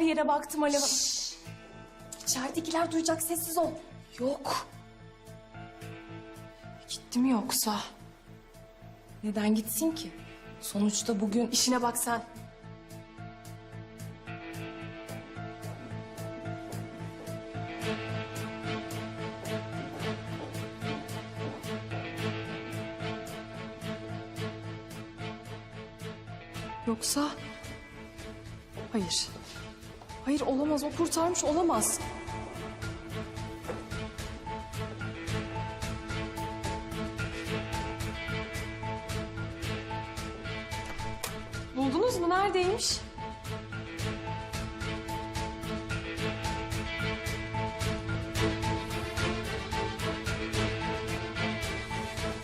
yere baktım Alev Hanım. İçeridekiler duyacak sessiz ol. Yok. Gitti mi yoksa? Neden gitsin ki? Sonuçta bugün işine bak sen. Yoksa... Hayır. Hayır olamaz. O kurtarmış olamaz. Buldunuz mu? Neredeymiş?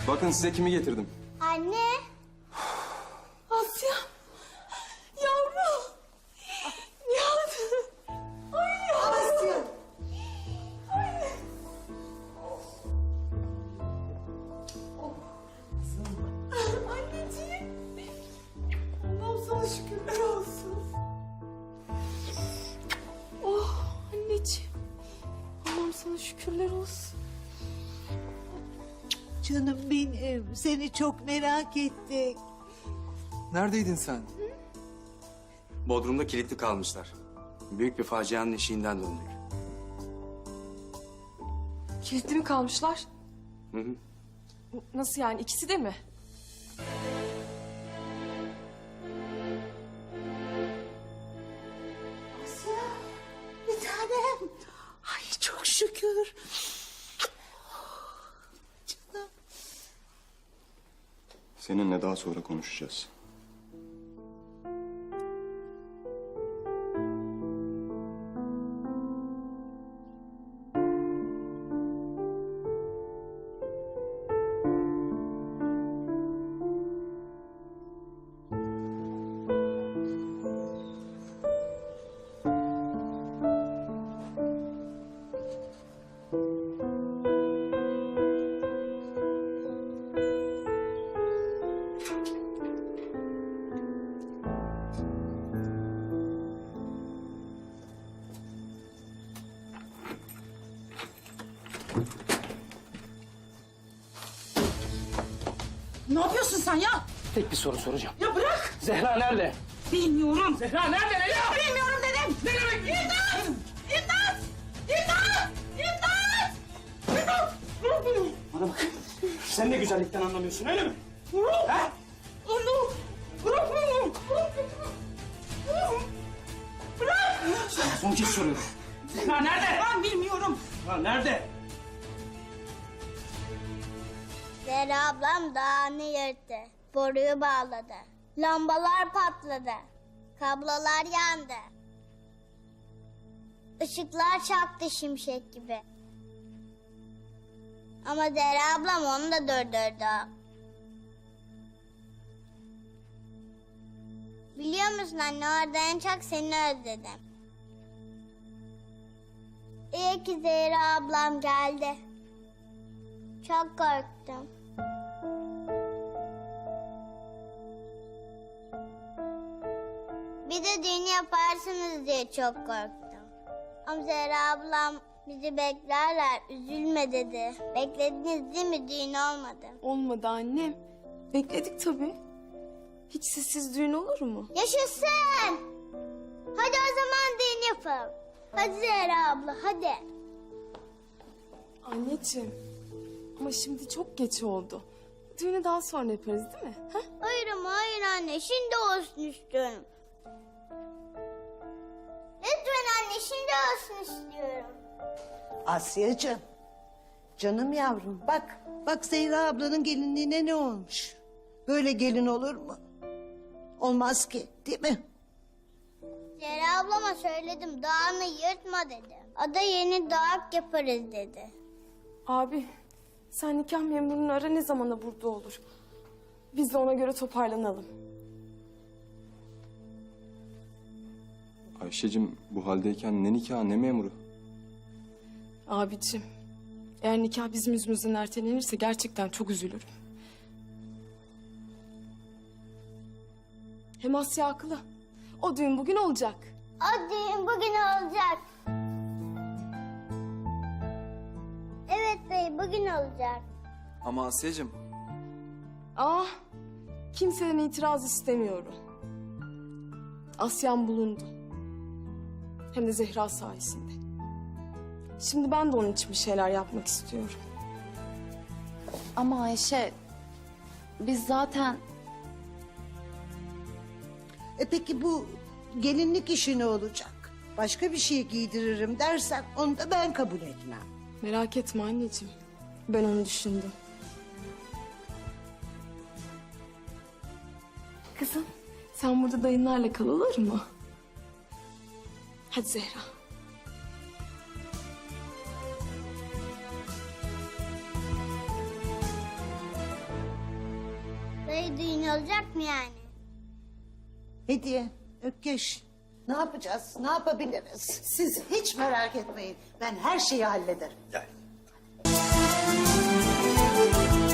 Bakın size kimi getirdim. Anne. Canım benim, seni çok merak ettik. Neredeydin sen? Bodrum'da kilitli kalmışlar. Büyük bir facianın eşiğinden döndük. Kilitli mi kalmışlar? Hı hı. Nasıl yani? İkisi de mi? Asya, bir tanem. Ay çok şükür. Seninle daha sonra konuşacağız. Ne yapıyorsun sen ya? Tek bir soru soracağım. Ya bırak. Zehra nerede? Bilmiyorum. Zehra nerede ya? Bilmiyorum dedim. Ne demek? İmdat! İmdat! İmdat! İmdat! İmdat! Bana bak. Sen de güzellikten anlamıyorsun öyle mi? Ha? Anne! Bırak beni. Bırak. Son kez soruyorum. Zehra nerede? Ben bilmiyorum. Ha nerede? Zehra ablam dağını yırttı. Boruyu bağladı. Lambalar patladı. Kablolar yandı. Işıklar çaktı şimşek gibi. Ama Zehra ablam onu da durdurdu. Biliyor musun anne orada en çok seni özledim. İyi ki Zehra ablam geldi. Çok korktum. Bir de düğün yaparsınız diye çok korktum. Ama Zehra ablam bizi beklerler, üzülme dedi. Beklediniz değil mi? Düğün olmadı. Olmadı annem. Bekledik tabii. Hiç sessiz düğün olur mu? Yaşasın! Hadi o zaman düğün yapalım. Hadi Zehra abla, hadi. Anneciğim. Ama şimdi çok geç oldu. Düğünü daha sonra yaparız değil mi? Ha? Hayır ama hayır anne, şimdi olsun istiyorum. Lütfen anne, şimdi olsun istiyorum. Asya'cığım, canım yavrum bak. Bak Zehra ablanın gelinliğine ne olmuş? Böyle gelin olur mu? Olmaz ki, değil mi? Zehra ablama söyledim, dağını yırtma dedim. Ada yeni dağık yaparız dedi. Abi sen nikah memurunu ara ne zamana burada olur. Biz de ona göre toparlanalım. Ayşe'cim bu haldeyken ne nikahı ne memuru? Abicim eğer nikah bizim yüzümüzden ertelenirse gerçekten çok üzülürüm. Hem Asya haklı. O düğün bugün olacak. O düğün bugün olacak. Bugün olacak. Ama Asya'cığım Ah, kimseden itiraz istemiyorum. Asya'm bulundu. Hem de Zehra sayesinde. Şimdi ben de onun için bir şeyler yapmak istiyorum. Ama Ayşe biz zaten E peki bu gelinlik işi ne olacak? Başka bir şey giydiririm dersen onu da ben kabul etmem. Merak etme anneciğim. Ben onu düşündüm. Kızım, sen burada dayınlarla kal olur mu? Hadi Zehra. Dayı düğün olacak mı yani? Hediye, Ökkeş. Ne yapacağız? Ne yapabiliriz? Siz hiç merak etmeyin. Ben her şeyi hallederim. Gel. Bye.